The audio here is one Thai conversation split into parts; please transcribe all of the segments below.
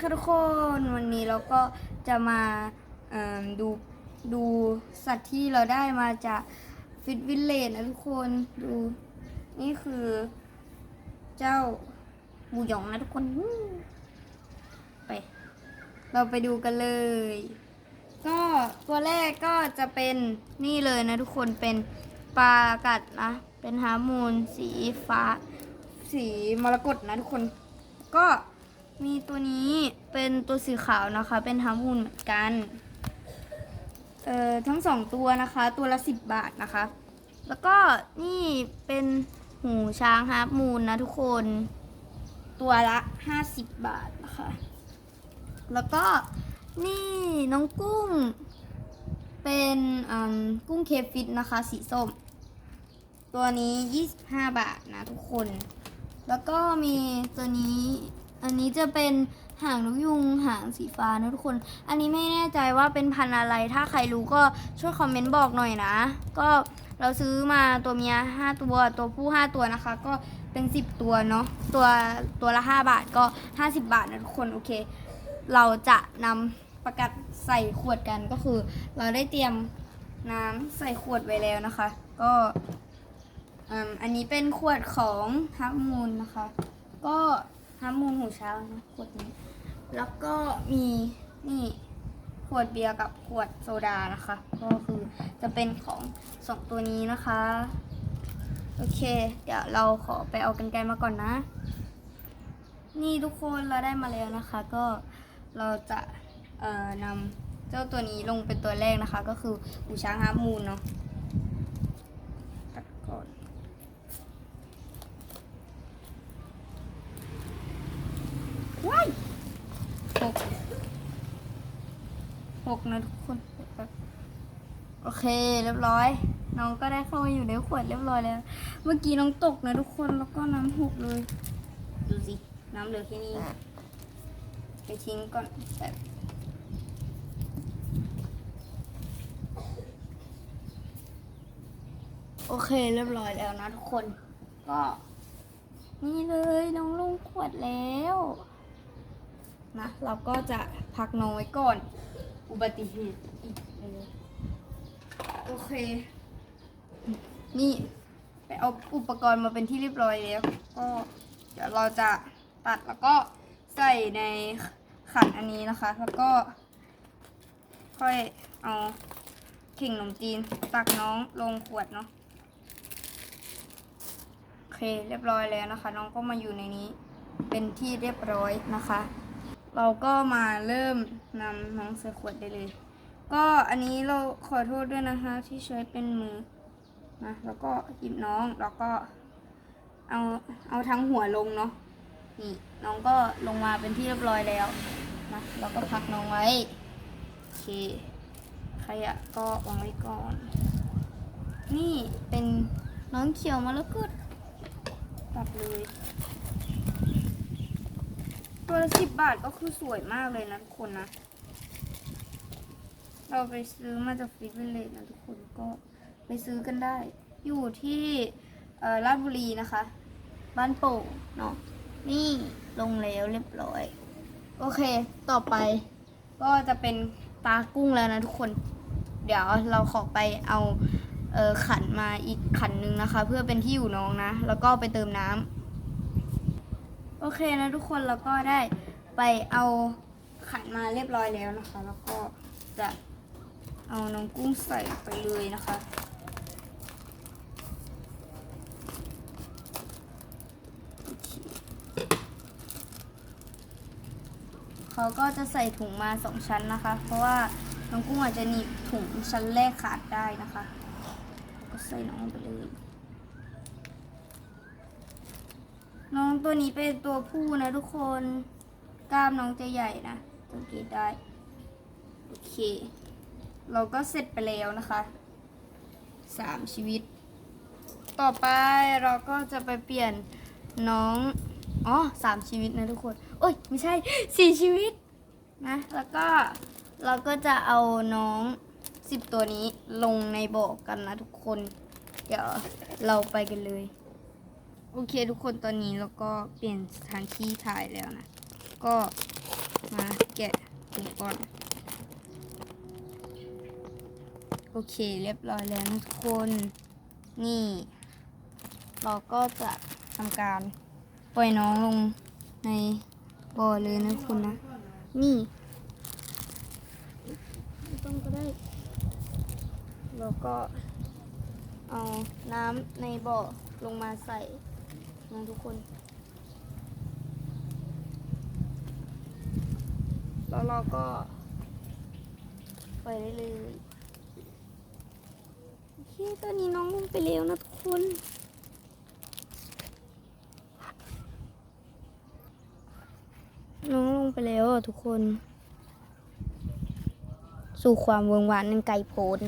ค่ะทุกคนวันนี้เราก็จะมาดูดูสัตว์ที่เราได้มาจากฟิตวิลเลจนะทุกคนดูนี่คือเจ้าหมูหยองนะทุกคนไป เราไปดูกันเลย ก็ตัวแรกก็จะเป็นนี่เลยนะทุกคนเป็นปลากัดนะ เป็นฮาร์มูนสีฟ้า สีมรกตนะทุกคนก็ มีตัวนี้เป็นตัวสีขาวนะคะ เป็นฮามูนเหมือนกัน เอ่อทั้งสองตัวนะคะ ตัวละสิบบาทนะคะ แล้วก็นี่เป็นหูช้างฮาร์มูนนะทุกคน ตัวละห้าสิบบาทนะคะ แล้วก็นี่น้องกุ้ง เป็นอืมกุ้งเคฟิตนะคะ สีส้ม ตัวนี้ 25 บาทนะทุกคน แล้วก็มีตัวนี้ อันนี้จะเป็นหางนกยุงหางสีฟ้านะทุกคน อันนี้ไม่แน่ใจว่าเป็นพันธุ์อะไร ถ้าใครรู้ก็ช่วยคอมเมนต์บอกหน่อยนะ ก็เราซื้อมาตัวเมีย5 ตัว ตัวผู้ 5 ตัวนะคะ ก็เป็น 10 ตัวเนาะ ตัวตัวละ 5 บาทก็ 50 บาทนะทุกคน โอเค เราจะนำประกัดใส่ขวดกันก็คือ เราได้เตรียมน้ำใส่ขวดไว้แล้วนะคะ ก็อันนี้เป็นขวดของฮับมูลนะคะ ก็ ฮับมูลหูช้างนะขวดนี้ แล้วก็มีนี่ขวดเบียร์กับขวดโซดานะคะ ก็คือจะเป็นของสองตัวนี้นะคะ โอเค เดี๋ยวเราขอไปเอากันไกลมาก่อนนะ นี่ทุกคนเราได้มาแล้วนะคะ ก็เราจะเอ่อนำเจ้าตัวนี้ลงเป็นตัวแรกนะคะ ก็คือหูช้างฮาร์มูนเนาะตัดก่อนว้ายหกห กนะทุกคนโอเคเรียบร้อย น้องก็ได้เข้ามาอยู่ในขวดเรียบร้อยแล้ว เมื่อกี้น้องตกนะทุกคนแล้วก็น้ำหกเลย ดูสิน้ำเหลือแค่นี้ไปทิ้งก่อนแบบโอเคเรียบร้อยแล้วนะทุกคน ก็ นี่เลยน้องลงขวดแล้วนะเราก็จะพักน้องไว้ก่อน อุบัติเหตุอีกเลยโอเค นี่ไปเอาอุปกรณ์มาเป็นที่เรียบร้อยแล้ว ก็เดี๋ยวเราจะตัดแล้วก็ใส่ในขันอันนี้นะคะ แล้วก็ ค่อยเอาเข่งขนมจีนตักน้องลงขวดเนาะโอเคเรียบร้อยแล้วนะคะ น้องก็มาอยู่ในนี้ เป็นที่เรียบร้อยนะคะ เราก็มาเริ่มนำน้องใส่ขวดได้เลย ก็อันนี้เราขอโทษด้วยนะคะ ที่ใช้เป็นมือนะแล้วก็หยิบน้องแล้วก็เอาเอาทั้งหัวลงเนาะนี่น้องก็ลงมาเป็นที่เรียบร้อยแล้วนะเราก็พักน้องไว้โอเคขยะก็วางไว้ก่อน นี่เป็นน้องเขียวมรกตตัดเลย ตัวละสิบบาทก็คือสวยมากเลยนะทุกคนนะ เราไปซื้อมาจากฟิตวิลเลจนะทุกคนก็ไปซื้อกันได้ อยู่ที่เอ่อราชบุรีนะคะ บ้านโป่งเนาะนี่ลงแล้วเรียบร้อย โอเค ต่อไป ก็จะเป็นตากุ้งแล้วนะทุกคน เดี๋ยวเราขอไปเอาเออขันมาอีกขันหนึ่งนะคะ เพื่อเป็นที่อยู่น้องนะ แล้วก็ไปเติมน้ำ โอเคนะทุกคนเราก็ได้ไปเอาขันมาเรียบร้อยแล้วนะคะ แล้วก็จะเอาน้องกุ้งใส่ไปเลยนะคะเขาก็จะใส่ถุงมาสองชั้นนะคะ เพราะว่าน้องกุ้งอาจจะหนีบถุงชั้นแรกขาดได้นะคะ ก็ใส่น้องไปเลย น้องตัวนี้เป็นตัวผู้นะทุกคน กล้ามน้องจะใหญ่นะสังเกตได้ โอเค เราก็เสร็จไปแล้วนะคะสามชีวิต ต่อไปเราก็จะไปเปลี่ยนน้อง อ๋อสามชีวิตนะทุกคน โอ้ย ไม่ใช่สี่ชีวิตนะ แล้วก็เราก็จะเอาน้องสิบตัวนี้ลงในบ่อกันนะทุกคน เดี๋ยวเราไปกันเลย โอเคทุกคนตอนนี้เราก็เปลี่ยนสถานที่ถ่ายแล้วนะ ก็มาแกะอุปกรณ์โอเคเรียบร้อยแล้วนะทุกคน นี่ เราก็จะทำการปล่อยน้องลงในบ่อเลยนะคุณนะ นี่ต้องก็ได้ แล้วก็เอาน้ำในบ่อลงมาใส่ นะทุกคน แล้วเราก็ปล่อยได้เลยโอเคตอนนี้น้องลงไปแล้วนะทุกคนน้องลงไปแล้วอะทุกคน สู่ความเวิงวานนันไกลโพ้น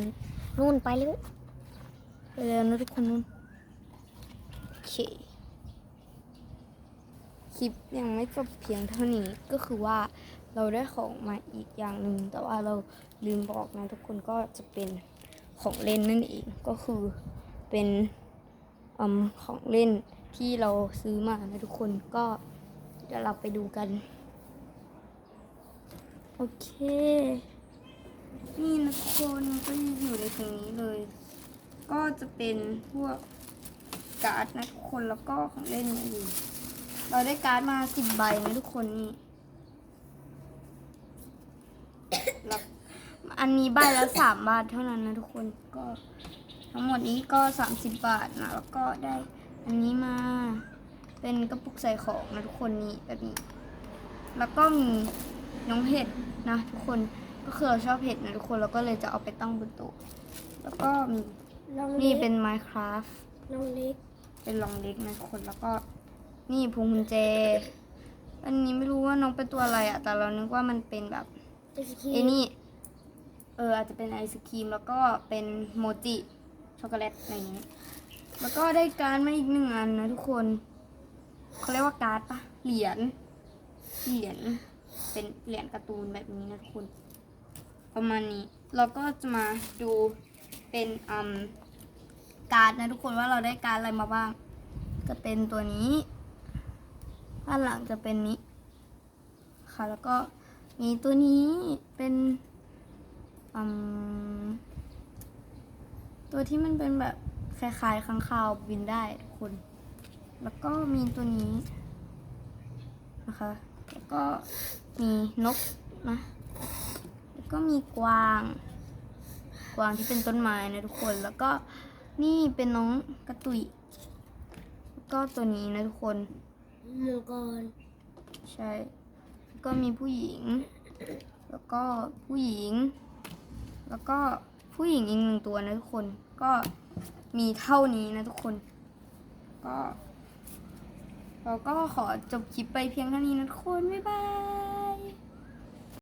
นู่นไปแล้วไปแล้วนะทุกคนนู่นโอเคค ลิปยังไม่จบเพียงเท่านี้ก็คือว่าเราได้ของมาอีกอย่างหนึ่งแต่ว่าเราลืมบอกนะทุกคนก็จะเป็นของเล่นนั่นเองก็คือเป็นอของเล่นที่เราซื้อมานะทุกคนก็เดี๋ยวเราไปดูกัน โอเค นี่นะทุกคนก็อยู่ในตรงนี้เลย ก็จะเป็นพวกการ์ดนะทุกคนแล้วก็ของเล่นอย่างอื่ เราได้การ์ดมาสิบใบนะทุกคนนี่แล้วอันนี้ใบละสามบาทเท่านั้นนะทุกคนก็ทั้งหมดนี้ก็สามสิบบาทนะแล้วก็ได้อันนี้มาเป็นกระปุกใส่ของนะทุกคนนี่แบบนี้ แล้วก็มีน้องเห็ดนะทุกคนก็คือเราชอบเห็ดนะทุกคนเราก็เลยจะเอาไปตั้งบนโต๊ะแล้วก็มีน้องนี่เล็กเป็น Minecraft น้องเล็กเป็นลองเล็กนะทุกคนแล้วก็ นี่พวงกุญแจ อันนี้ไม่รู้ว่าน้องเป็นตัวอะไรอะแต่เรานึกว่ามันเป็นแบบไอศครีมไอ้นี่ เอออาจจะเป็นไอศครีมแล้วก็เป็นโมจิช็อกโกแลตอะไรอย่างนี้แล้วก็ได้การ์ดมาอีกหนึ่งอันนะทุกคนเขาเรียกว่าการ์ดปะเหรียญเหรียญเป็นเหรียญการ์ตูนแบบนี้นะทุกคน ประมาณนี้เราก็จะมาดูเป็นอืมการ์ดนะทุกคนว่าเราได้การ์ดอะไรมาบ้าง จะเป็นตัวนี้ ด้านหลังจะเป็นนี้ ค่ะ แล้วก็มีตัวนี้เป็นตัวที่มันเป็นแบบคล้ายๆค้างคาวบินได้ทุกคน แล้วก็มีตัวนี้นะคะ แล้วก็มีนกนะ แล้วก็มีกวาง กวางที่เป็นต้นไม้นะทุกคน แล้วก็นี่เป็นน้องกระตุยแล้วก็ตัวนี้นะทุกคน มังกรใช่ก็มีผู้หญิง แล้วก็ผู้หญิง แล้วก็ผู้หญิงอีกหนึ่งตัวนะทุกคนก็มีเท่านี้นะทุกคน ก็เราก็ขอจบคลิปไปเพียงเท่านี้นะทุกคน บ๊ายบาย